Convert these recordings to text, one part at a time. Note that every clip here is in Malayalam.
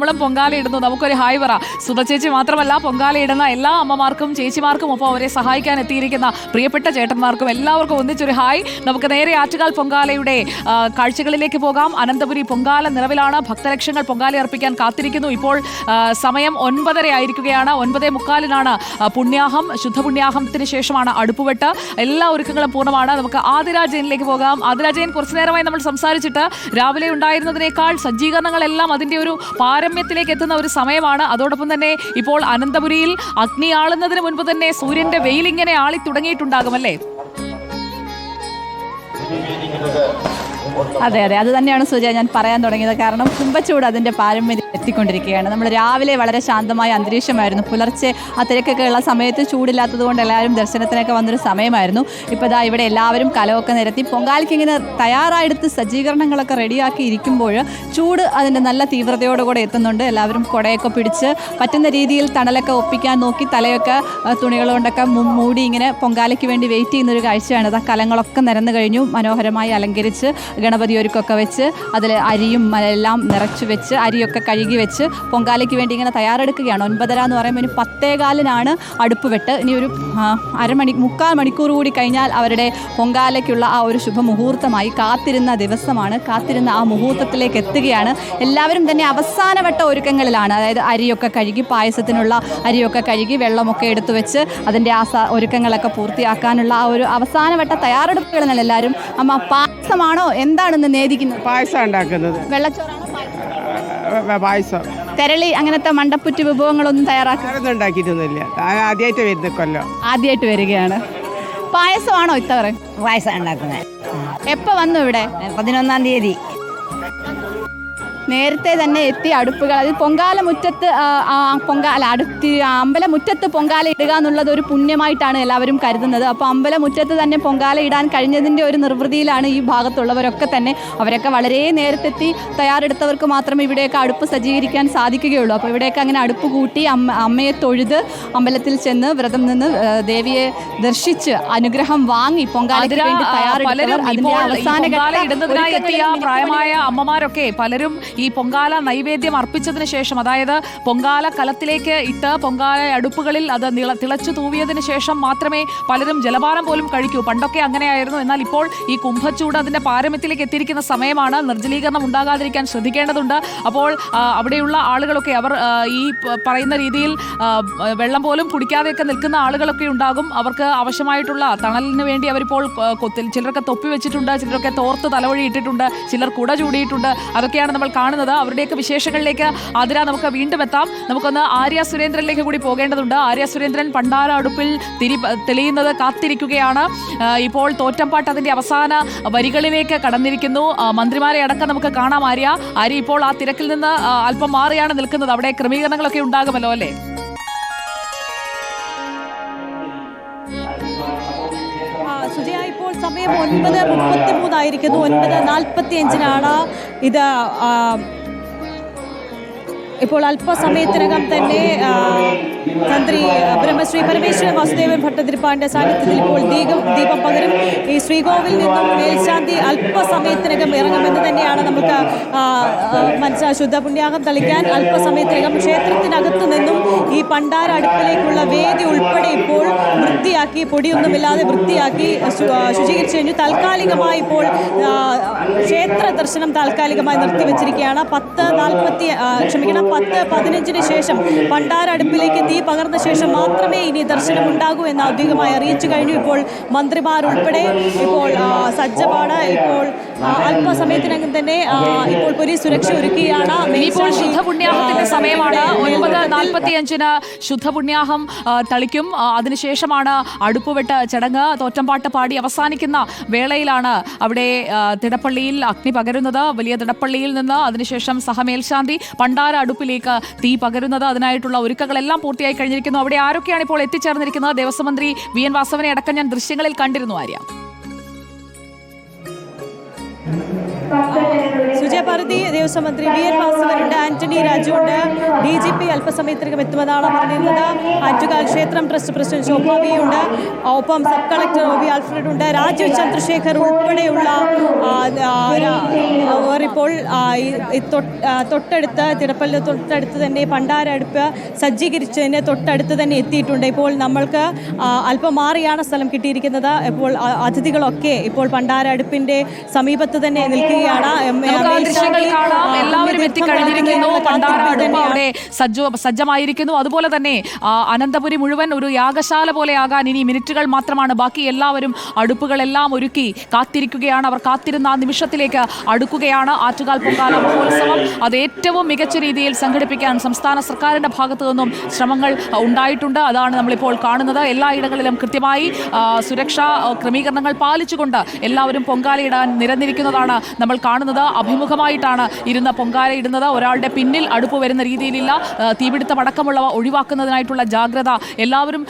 നമ്മളും പൊങ്കാല ഇടുന്നു. നമുക്കൊരു ഹായ് പറ. സുധ ചേച്ചി മാത്രമല്ല പൊങ്കാല ഇടുന്ന എല്ലാ അമ്മമാർക്കും ചേച്ചിമാർക്കും ഒപ്പം അവരെ സഹായിക്കാൻ എത്തിയിരിക്കുന്ന പ്രിയപ്പെട്ട ചേട്ടന്മാർക്കും എല്ലാവർക്കും ഒന്നിച്ചൊരു ഹായ്. നമുക്ക് നേരെ ആറ്റുകാൽ പൊങ്കാലയുടെ കാഴ്ചകളിലേക്ക് പോകാം. അനന്തപുരി പൊങ്കാല നിറവിലാണ്. ഭക്തലക്ഷങ്ങൾ പൊങ്കാല അർപ്പിക്കാൻ കാത്തിരിക്കുന്നു. ഇപ്പോൾ സമയം ഒൻപതര ആയിരിക്കുകയാണ്. ഒൻപതേ മുക്കാലിനാണ് പുണ്യാഹം. ശുദ്ധപുണ്യാഹത്തിന് ശേഷമാണ് അടുപ്പുവെട്ട്. എല്ലാ ഒരുക്കങ്ങളും പൂർണമാണ്. നമുക്ക് ആതിര ജെയിനിലേക്ക് പോകാം. ആതിര ജെയിൻ കുറച്ചു നേരമായി നമ്മൾ സംസാരിച്ചിട്ട് രാവിലെ ഉണ്ടായിരുന്നതിനേക്കാൾ സജ്ജീകരണങ്ങളെല്ലാം അതിന്റെ ഒരു പാരമ്യത്തിലേക്ക് എത്തുന്ന ഒരു സമയമാണ്. അതോടൊപ്പം തന്നെ ഇപ്പോൾ അനന്തപുരിയിൽ അഗ്നി ആളുന്നതിന് മുൻപ് തന്നെ സൂര്യന്റെ വെയിൽ ഇങ്ങനെ ആളി തുടങ്ങിയിട്ടുണ്ടാകും അല്ലേ? അതെ അതെ. അത് തന്നെയാണ് സുജ ഞാൻ പറയാൻ തുടങ്ങിയത്. കാരണം കുമ്പച്ചൂട് അതിന്റെ പാരമ്പര്യം എത്തിക്കൊണ്ടിരിക്കുകയാണ്. നമ്മൾ രാവിലെ വളരെ ശാന്തമായ അന്തരീക്ഷമായിരുന്നു. പുലർച്ചെ ആ തിരക്കൊക്കെ ഉള്ള സമയത്ത് ചൂടില്ലാത്തത് കൊണ്ട് എല്ലാവരും ദർശനത്തിനൊക്കെ വന്നൊരു സമയമായിരുന്നു. ഇപ്പോൾ ഇതാ ഇവിടെ എല്ലാവരും കലമൊക്കെ നിരത്തി പൊങ്കാലയ്ക്ക് ഇങ്ങനെ തയ്യാറായെടുത്ത് സജ്ജീകരണങ്ങളൊക്കെ റെഡിയാക്കി ഇരിക്കുമ്പോൾ ചൂട് അതിന്റെ നല്ല തീവ്രതയോടുകൂടെ എത്തുന്നുണ്ട്. എല്ലാവരും കുടയൊക്കെ പിടിച്ച് പറ്റുന്ന രീതിയിൽ തണലൊക്കെ ഒപ്പിക്കാൻ നോക്കി തലയൊക്കെ തുണികൾ കൊണ്ടൊക്കെ മൂടി ഇങ്ങനെ പൊങ്കാലയ്ക്ക് വേണ്ടി വെയിറ്റ് ചെയ്യുന്നൊരു കാഴ്ചയാണ്. ആ കലങ്ങളൊക്കെ നിരന്നു കഴിഞ്ഞു. മനോഹരമായി അലങ്കരിച്ച് ഗണപതി ഒരുക്കൊക്കെ വെച്ച് അതിൽ അരിയും എല്ലാം നിറച്ചു വെച്ച് അരിയൊക്കെ കഴുകി വെച്ച് പൊങ്കാലയ്ക്ക് വേണ്ടി ഇങ്ങനെ തയ്യാറെടുക്കുകയാണ്. ഒൻപതര എന്ന് പറയുമ്പോൾ ഇനി പത്തേകാലിനാണ് അടുപ്പ് വെട്ട് ഇനി ഒരു അരമണി മുക്കാൽ മണിക്കൂർ കൂടി കഴിഞ്ഞാൽ അവരുടെ പൊങ്കാലയ്ക്കുള്ള ആ ഒരു ശുഭമുഹൂർത്തമായി കാത്തിരുന്ന ദിവസമാണ്. കാത്തിരുന്ന ആ മുഹൂർത്തത്തിലേക്ക് എത്തുകയാണ്. എല്ലാവരും തന്നെ അവസാനവട്ട ഒരുക്കങ്ങളിലാണ്. അതായത് അരിയൊക്കെ കഴുകി പായസത്തിനുള്ള അരിയൊക്കെ കഴുകി വെള്ളമൊക്കെ എടുത്തു വെച്ച് അതിന്റെ ആ ഒരുക്കങ്ങളൊക്കെ പൂർത്തിയാക്കാനുള്ള ആ ഒരു അവസാനവട്ട തയ്യാറെടുപ്പുകളാണ് എല്ലാവരും. അമ്മ പായസമാണോ? എന്താണെന്ന് നേദിക്കുന്നത്? പായസം ഉണ്ടാക്കുന്നത്. വെള്ളച്ചോറാണോ? പായസം? തെരളി അങ്ങനത്തെ മണ്ടപ്പുറ്റ് വിഭവങ്ങളൊന്നും തയ്യാറാക്കി വേറൊന്നും ഉണ്ടാക്കിയിട്ടൊന്നുമില്ല. ആദ്യമായിട്ട് വരുന്ന കൊല്ലം. ആദ്യമായിട്ട് വരികയാണ്. പായസമാണോ ഇത്തവറ? പായസം ഉണ്ടാക്കുന്നത്. എപ്പോൾ വന്നു ഇവിടെ? പതിനൊന്നാം തീയതി. നേരത്തെ തന്നെ എത്തി അടുപ്പുകൾ. അത് പൊങ്കാല മുറ്റത്ത് പൊങ്ക അല്ല പൊങ്കാല അടുത്ത് അമ്പലമുറ്റത്ത് പൊങ്കാല ഇടുക എന്നുള്ളത് ഒരു പുണ്യമായിട്ടാണ് എല്ലാവരും കരുതുന്നത്. അപ്പോൾ അമ്പലമുറ്റത്ത് തന്നെ പൊങ്കാല ഇടാൻ കഴിഞ്ഞതിന്റെ ഒരു നിർവൃതിയിലാണ് ഈ ഭാഗത്തുള്ളവരൊക്കെ തന്നെ അവരൊക്കെ വളരെ നേരത്തെത്തി തയ്യാറെടുത്തവർക്ക് മാത്രമേ ഇവിടെയൊക്കെ അടുപ്പ് സജ്ജീകരിക്കാൻ സാധിക്കുകയുള്ളൂ. അപ്പോൾ ഇവിടെയൊക്കെ അങ്ങനെ അടുപ്പ് കൂട്ടി അമ്മ അമ്മയെ തൊഴുത് അമ്പലത്തിൽ ചെന്ന് വ്രതം നിന്ന് ദേവിയെ ദർശിച്ച് അനുഗ്രഹം വാങ്ങി പൊങ്കാലയ്ക്ക് വേണ്ടി തയ്യാറെടുത്തവർ ഇപ്പോൾ അവസാന പ്രായമായ അമ്മമാരൊക്കെ പലരും ഈ പൊങ്കാല നൈവേദ്യം അർപ്പിച്ചതിന് ശേഷം അതായത് പൊങ്കാല കലത്തിലേക്ക് ഇട്ട് പൊങ്കാല അടുപ്പുകളിൽ അത് നിള തിളച്ചു തൂവിയതിന് ശേഷം മാത്രമേ പലരും ജലപാനം പോലും കഴിക്കൂ. പണ്ടൊക്കെ അങ്ങനെയായിരുന്നു. എന്നാൽ ഇപ്പോൾ ഈ കുംഭച്ചൂട് അതിന്റെ പാരമ്യത്തിലേക്ക് എത്തിയിരിക്കുന്ന സമയമാണ്. നിർജലീകരണം ഉണ്ടാകാതിരിക്കാൻ ശ്രദ്ധിക്കേണ്ടതുണ്ട്. അപ്പോൾ അവിടെയുള്ള ആളുകളൊക്കെ അവർ ഈ പറയുന്ന രീതിയിൽ വെള്ളം പോലും കുടിക്കാതെയൊക്കെ നിൽക്കുന്ന ആളുകളൊക്കെ ഉണ്ടാകും. അവർക്ക് ആവശ്യമായിട്ടുള്ള തണലിന് വേണ്ടി അവരിപ്പോൾ ചിലരൊക്കെ തൊപ്പി വെച്ചിട്ടുണ്ട് ചിലരൊക്കെ തോർത്ത് തലവഴി ഇട്ടിട്ടുണ്ട് ചിലർ കുട ചൂടിയിട്ടുണ്ട്. അതൊക്കെയാണ് നമ്മൾ കാണുന്നത്. അവരുടെയൊക്കെ വിശേഷങ്ങളിലേക്ക് ആതിര നമുക്ക് വീണ്ടും എത്താം. നമുക്കൊന്ന് ആര്യ സുരേന്ദ്രനിലേക്ക് കൂടി പോകേണ്ടതുണ്ട്. ആര്യ സുരേന്ദ്രൻ പണ്ടാര അടുപ്പിൽ തിരി തെളിയുന്നത് കാത്തിരിക്കുകയാണ്. ഇപ്പോൾ തോറ്റംപാട്ട് അതിന്റെ അവസാന വരികളിലേക്ക് കടന്നിരിക്കുന്നു. മന്ത്രിമാരെ അടക്കം നമുക്ക് കാണാം ആര്യ. ആര്യ ഇപ്പോൾ ആ തിരക്കിൽ നിന്ന് അല്പം മാറിയാണ് നിൽക്കുന്നത്. അവിടെ ക്രമീകരണങ്ങളൊക്കെ ഉണ്ടാകുമല്ലോ അല്ലേ? സമയം ഒൻപത് മുപ്പത്തി മൂന്നായിരിക്കുന്നു ഒൻപത് നാൽപ്പത്തി അഞ്ചിനാണ് ഇത് ഇപ്പോൾ അല്പസമയത്തിനകം തന്നെ തന്ത്രി ബ്രഹ്മശ്രീ പരമേശ്വര വാസുദേവൻ ഭട്ടതിരിപ്പാടിന്റെ സാന്നിധ്യത്തിൽ ഇപ്പോൾ ദീപം ദീപം പകരും. ഈ ശ്രീകോവിൽ നിന്നും മേൽശാന്തി അല്പസമയത്തിനകം ഇറങ്ങുമെന്ന് തന്നെയാണ് നമുക്ക് മനസ്സ ശുദ്ധ പുണ്യാകം തളിക്കാൻ അല്പസമയത്തിനകം ക്ഷേത്രത്തിനകത്തു നിന്നും ഈ പണ്ടാര അടുപ്പിലേക്കുള്ള വേദി ഉൾപ്പെടെ ഇപ്പോൾ വൃത്തിയാക്കി പൊടിയൊന്നുമില്ലാതെ വൃത്തിയാക്കി ശുചീകരിച്ചു കഴിഞ്ഞു. താൽക്കാലികമായി ഇപ്പോൾ ക്ഷേത്ര ദർശനം താൽക്കാലികമായി നിർത്തിവെച്ചിരിക്കുകയാണ്. പത്ത് നാൽപ്പത്തി ക്ഷമിക്കണം പത്ത് പതിനഞ്ചിന് ശേഷം പണ്ടാര അടുപ്പിലേക്ക് തീ പകർന്ന ശേഷം മാത്രമേ ഇനി ദർശനം ഉണ്ടാകൂ എന്ന് ഔദ്യോഗികമായി അറിയിച്ചു കഴിഞ്ഞു. ഇപ്പോൾ മന്ത്രിമാരുൾപ്പെടെ ഇപ്പോൾ സജ്ജമാണ്. ഇപ്പോൾ അല്പസമയത്തിനകം തന്നെ ഇപ്പോൾ പോലീസ് സുരക്ഷ ഒരുക്കുകയാണ് ഇനിയിപ്പോൾ ശുദ്ധപുണ്യാഹത്തിന്റെ സമയമാണ്. ഒൻപത് നാൽപ്പത്തിയഞ്ചിന് ശുദ്ധപുണ്യാഹം തളിക്കും. അതിനുശേഷമാണ് അടുപ്പുവെട്ട് ചടങ്ങ്. തോറ്റമ്പാട്ട് പാടി അവസാനിക്കുന്ന വേളയിലാണ് അവിടെ തിടപ്പള്ളിയിൽ അഗ്നി പകരുന്നത്. വലിയ തിടപ്പള്ളിയിൽ നിന്ന് അതിനുശേഷം സഹമേൽശാന്തി പണ്ടാര അടുപ്പിലേക്ക് തീ പകരുന്നത്. അതിനായിട്ടുള്ള ഒരുക്കങ്ങളെല്ലാം പൂർത്തിയായി കഴിഞ്ഞിരിക്കുന്നു. അവിടെ ആരൊക്കെയാണ് ഇപ്പോൾ എത്തിച്ചേർന്നിരിക്കുന്നത്? ദേവസ്വം മന്ത്രി വി എൻ വാസവനെ അടക്കം ഞാൻ ദൃശ്യങ്ങളിൽ കണ്ടിരുന്നു ആര്യ. പാർത്ഥി ദേവസ്വം മന്ത്രി വി എൻ വാസവനുണ്ട് ആന്റണി രാജു ഉണ്ട് ഡി ജി പി അല്പസമയത്തിനകം എത്തുമെന്നാണ് പറഞ്ഞിരുന്നത്. ആറ്റുകാൽ ക്ഷേത്രം ട്രസ്റ്റ് പ്രസിഡന്റ് ശോഭാവിയുണ്ട് വി ഉണ്ട് ഒപ്പം sub collector O B Alfred ഉണ്ട് രാജീവ് ചന്ദ്രശേഖർ ഉൾപ്പെടെയുള്ള ഇപ്പോൾ തൊട്ടടുത്ത് തിടപ്പല്ല തൊട്ടടുത്ത് തന്നെ പണ്ടാര അടുപ്പ് സജ്ജീകരിച്ചതിന് തൊട്ടടുത്ത് തന്നെ എത്തിയിട്ടുണ്ട്. ഇപ്പോൾ നമ്മൾക്ക് അല്പം മാറിയാണ് സ്ഥലം കിട്ടിയിരിക്കുന്നത്. ഇപ്പോൾ അതിഥികളൊക്കെ ഇപ്പോൾ പണ്ടാര അടുപ്പിന്റെ സമീപത്ത് തന്നെ നിൽക്കുകയാണ്. കാണാം. എല്ലാവരും എത്തിക്കഴിഞ്ഞിരിക്കുന്നു പണ്ടാര അവിടെ സജ്ജ സജ്ജമായിരിക്കുന്നു. അതുപോലെ തന്നെ അനന്തപുരി മുഴുവൻ ഒരു യാഗശാല പോലെ ആകാൻ ഇനി മിനിറ്റുകൾ മാത്രമാണ്. ബാക്കി എല്ലാവരും അടുപ്പുകളെല്ലാം ഒരുക്കി കാത്തിരിക്കുകയാണ്. അവർ കാത്തിരുന്ന ആ നിമിഷത്തിലേക്ക് അടുക്കുകയാണ്. ആറ്റുകാൽ പൊങ്കാല മഹോത്സവം. അത് ഏറ്റവും മികച്ച രീതിയിൽ സംഘടിപ്പിക്കാൻ സംസ്ഥാന സർക്കാരിന്റെ ഭാഗത്തു നിന്നും ശ്രമങ്ങൾ ഉണ്ടായിട്ടുണ്ട്. അതാണ് നമ്മളിപ്പോൾ കാണുന്നത്. എല്ലായിടങ്ങളിലും കൃത്യമായി സുരക്ഷാ ക്രമീകരണങ്ങൾ പാലിച്ചുകൊണ്ട് എല്ലാവരും പൊങ്കാലയിടാൻ നിരന്നിരിക്കുന്നതാണ് നമ്മൾ കാണുന്നത്. അഭിമുഖമായിട്ടാണ് ഇരുന്ന പൊങ്കാല ഇടുന്നത്. ഒരാളുടെ പിന്നിൽ അടുപ്പ് വരുന്ന രീതിയിലില്ല. ആ, തീപിടുത്തം അടക്കമുള്ളവ ഒഴിവാക്കുന്നതിനായിട്ടുള്ള ജാഗ്രത എല്ലാവരും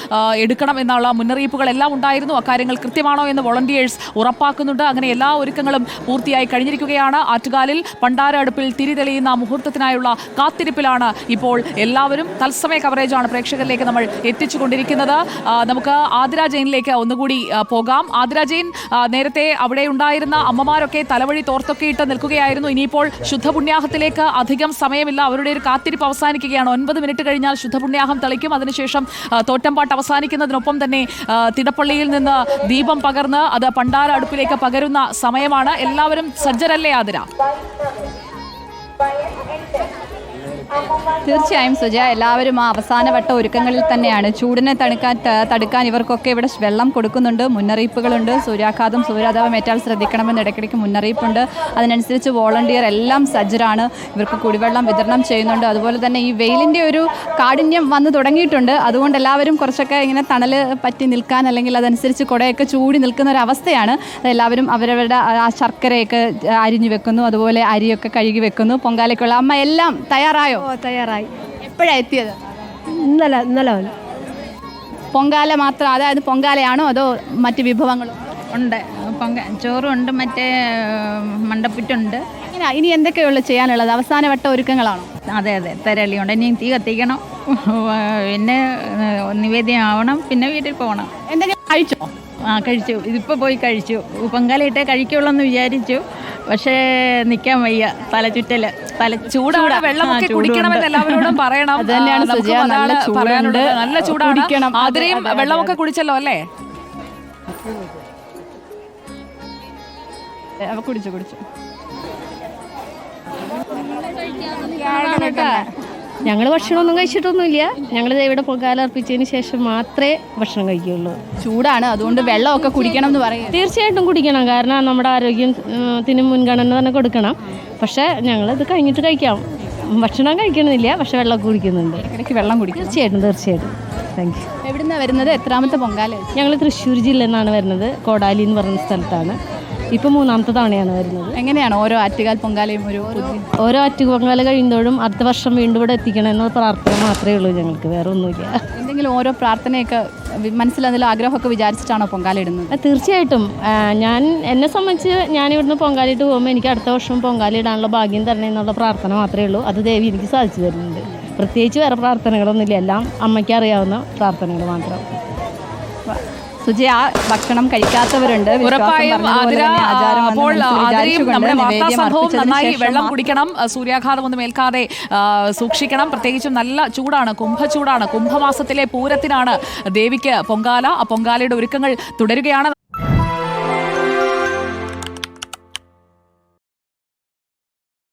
എടുക്കണം എന്നുള്ള മുന്നറിയിപ്പുകൾ എല്ലാം ഉണ്ടായിരുന്നു. അക്കാര്യങ്ങൾ കൃത്യമാണോ എന്ന് വോളണ്ടിയേഴ്സ് ഉറപ്പാക്കുന്നുണ്ട്. അങ്ങനെ എല്ലാ ഒരുക്കങ്ങളും പൂർത്തിയായി കഴിഞ്ഞിരിക്കുകയാണ്. ആറ്റുകാലിൽ പണ്ടാര അടുപ്പിൽ തിരി തെളിയുന്ന മുഹൂർത്തത്തിനായുള്ള കാത്തിരിപ്പിലാണ് ഇപ്പോൾ എല്ലാവരും. തത്സമയ കവറേജാണ് പ്രേക്ഷകരിലേക്ക് നമ്മൾ എത്തിച്ചുകൊണ്ടിരിക്കുന്നത്. കൊണ്ടിരിക്കുന്നത് നമുക്ക് ആതിര ജെയിനിലേക്ക് ഒന്നുകൂടി പോകാം. ആതിര ജെയിൻ നേരത്തെ അവിടെ ഉണ്ടായിരുന്ന അമ്മമാരൊക്കെ തലവഴി തോർത്തൊക്കെ ഇട്ട് നിൽക്കുകയായിരുന്നു. ഇനിയിപ്പോൾ ശുദ്ധപുണ്യാഹത്തിലേക്ക് അധികം സമയമില്ല. അവരുടെ ഒരു കാത്തിരിപ്പ് അവസാനിക്കുകയാണ്. ഒൻപത് മിനിറ്റ് കഴിഞ്ഞാൽ ശുദ്ധപുണ്യാഹം തെളിക്കും. അതിനുശേഷം തോറ്റമ്പാട്ട് അവസാനിക്കുന്നതിനൊപ്പം തന്നെ തിടപ്പള്ളിയിൽ നിന്ന് ദീപം പകർന്ന് അത് പണ്ടാര അടുപ്പിലേക്ക് പകരുന്ന സമയമാണ്. എല്ലാവരും സജ്ജരല്ലേ ആതിര? തീർച്ചയായും സുജ എല്ലാവരും ആ അവസാനവട്ട ഒരുക്കങ്ങളിൽ തന്നെയാണ്. ചൂടിനെ തണുക്കാൻ തടുക്കാൻ ഇവർക്കൊക്കെ ഇവിടെ വെള്ളം കൊടുക്കുന്നുണ്ട് മുന്നറിയിപ്പുകളുണ്ട്. സൂര്യാഘാതം സൂര്യാതാപം ഏറ്റാൽ ശ്രദ്ധിക്കണമെന്ന് ഇടയ്ക്കിടയ്ക്ക് മുന്നറിയിപ്പുണ്ട്. അതിനനുസരിച്ച് വോളണ്ടിയർ എല്ലാം സജ്ജരാണ്. ഇവർക്ക് കുടിവെള്ളം വിതരണം ചെയ്യുന്നുണ്ട്. അതുപോലെ തന്നെ ഈ വെയിലിന്റെ ഒരു കാഠിന്യം വന്നു തുടങ്ങിയിട്ടുണ്ട്. അതുകൊണ്ട് എല്ലാവരും കുറച്ചൊക്കെ ഇങ്ങനെ തണൽ പറ്റി നിൽക്കാൻ അല്ലെങ്കിൽ അതനുസരിച്ച് കുടയൊക്കെ ചൂടി നിൽക്കുന്ന ഒരു അവസ്ഥയാണ്. എല്ലാവരും അവരവരുടെ ആ ശർക്കരയൊക്കെ അരിഞ്ഞു വെക്കുന്നു. അതുപോലെ അരിയൊക്കെ കഴുകി വെക്കുന്നു. പൊങ്കാലയ്ക്കുള്ള അമ്മ എല്ലാം തയ്യാറായോ? ഓ തയ്യാറായി. എപ്പോഴാണ് എത്തിയത്? ഇന്നലെ ഇന്നലെ വന്നു. പൊങ്കാല മാത്രം അതായത് പൊങ്കാലയാണോ അതോ മറ്റ് വിഭവങ്ങളും? ഉണ്ട്. പൊങ്ക ചോറുണ്ട് മറ്റേ മണ്ടപ്പുറ്റുണ്ട്. ഇനി ഇനി എന്തൊക്കെയുള്ളു ചെയ്യാനുള്ളത്? അവസാന വട്ട ഒരുക്കങ്ങളാണോ? അതെ അതെ. തരളിയുണ്ട്. ഇനി തീ കത്തിക്കണം. പിന്നെ നിവേദ്യം ആവണം. പിന്നെ വീട്ടിൽ പോകണം. എന്തെങ്കിലും കഴിച്ചോ? ആ കഴിച്ചു. ഇതിപ്പോൾ പോയി കഴിച്ചു. പൊങ്കാലയിട്ടേ കഴിക്കുള്ളൂ എന്ന് വിചാരിച്ചു. പക്ഷേ നിൽക്കാൻ വയ്യ തലചുറ്റൽ തല ചൂടാണ് വെള്ളമൊക്കെ കുടിക്കണമെന്ന് എല്ലാവരോടും പറയണം. അത് തന്നെയാണ് സുജയ, നല്ല ചൂടുണ്ട്. പറയാനുള്ളത്. നല്ല ചൂടാണ്. കുടിക്കണം. അതെ, ആതിരയും അതെ, അതെ, വെള്ളമൊക്കെ കുടിച്ചല്ലോ അല്ലേ? അവ കുടിച്ചു കുടിച്ചു. ഞങ്ങൾ ഭക്ഷണമൊന്നും കഴിച്ചിട്ടൊന്നുമില്ല. ഞങ്ങൾ ഇവിടെ പൊങ്കാല അർപ്പിച്ചതിന് ശേഷം മാത്രമേ ഭക്ഷണം കഴിക്കുകയുള്ളൂ. ചൂടാണ് അതുകൊണ്ട് വെള്ളമൊക്കെ കുടിക്കണം എന്ന് പറയും. തീർച്ചയായിട്ടും കുടിക്കണം. കാരണം നമ്മുടെ ആരോഗ്യത്തിന് മുൻഗണന തന്നെ കൊടുക്കണം. പക്ഷേ ഞങ്ങളത് കഴിഞ്ഞിട്ട് കഴിക്കാം. ഭക്ഷണം കഴിക്കണമെന്നില്ല പക്ഷെ വെള്ളം കുടിക്കുന്നുണ്ട്. ഇടയ്ക്ക് വെള്ളം കുടിക്കും തീർച്ചയായിട്ടും തീർച്ചയായിട്ടും. താങ്ക് യു എവിടുന്നാ വരുന്നത്? എത്രാമത്തെ പൊങ്കാല? ഞങ്ങൾ തൃശ്ശൂർ ജില്ലയിൽ നിന്നാണ് വരുന്നത്. കോടാലി എന്ന് പറയുന്ന സ്ഥലത്താണ്. ഇപ്പോൾ മൂന്നാമത്തെ തവണയാണ് വരുന്നത്. എങ്ങനെയാണ് ഓരോ ആറ്റുകാൽ പൊങ്കാലയും ഒരു ഓരോ ഓരോ അറ്റുപൊങ്കാല കഴിയുമ്പോഴും അടുത്ത വർഷം വീണ്ടും ഇവിടെ എത്തിക്കണം എന്ന പ്രാർത്ഥന മാത്രമേ ഉള്ളൂ ഞങ്ങൾക്ക്. വേറെ ഒന്നുമില്ല. എന്തെങ്കിലും ഓരോ പ്രാർത്ഥനയൊക്കെ മനസ്സിലെന്തെങ്കിലും ആഗ്രഹമൊക്കെ വിചാരിച്ചിട്ടാണോ പൊങ്കാല ഇടുന്നത്? തീർച്ചയായിട്ടും. ഞാൻ എന്നെ സംബന്ധിച്ച് ഞാൻ ഇവിടുന്ന് പൊങ്കാലിട്ട് പോകുമ്പോൾ എനിക്ക് അടുത്ത വർഷം പൊങ്കാല ഇടാനുള്ള ഭാഗ്യം തരണം എന്നുള്ള പ്രാർത്ഥന മാത്രമേ ഉള്ളൂ. അത് ദേവി എനിക്ക് സാധിച്ചു തരുന്നുണ്ട്. പ്രത്യേകിച്ച് വേറെ പ്രാർത്ഥനകളൊന്നുമില്ല. എല്ലാം അമ്മയ്ക്ക് അറിയാവുന്ന പ്രാർത്ഥനകൾ മാത്രം. സുജി ആ ഭക്ഷണം കഴിക്കാത്തവരുണ്ട്. ഉറപ്പായും അപ്പോൾ നമ്മുടെ വാർത്താ നന്നായി വെള്ളം കുടിക്കണം. സൂര്യാഘാതം ഒന്നും ഏൽക്കാതെ സൂക്ഷിക്കണം. പ്രത്യേകിച്ചും നല്ല ചൂടാണ് കുംഭചൂടാണ് കുംഭമാസത്തിലെ പൂരത്തിനാണ് ദേവിക്ക് പൊങ്കാല. ആ പൊങ്കാലയുടെ ഒരുക്കങ്ങൾ തുടരുകയാണ്.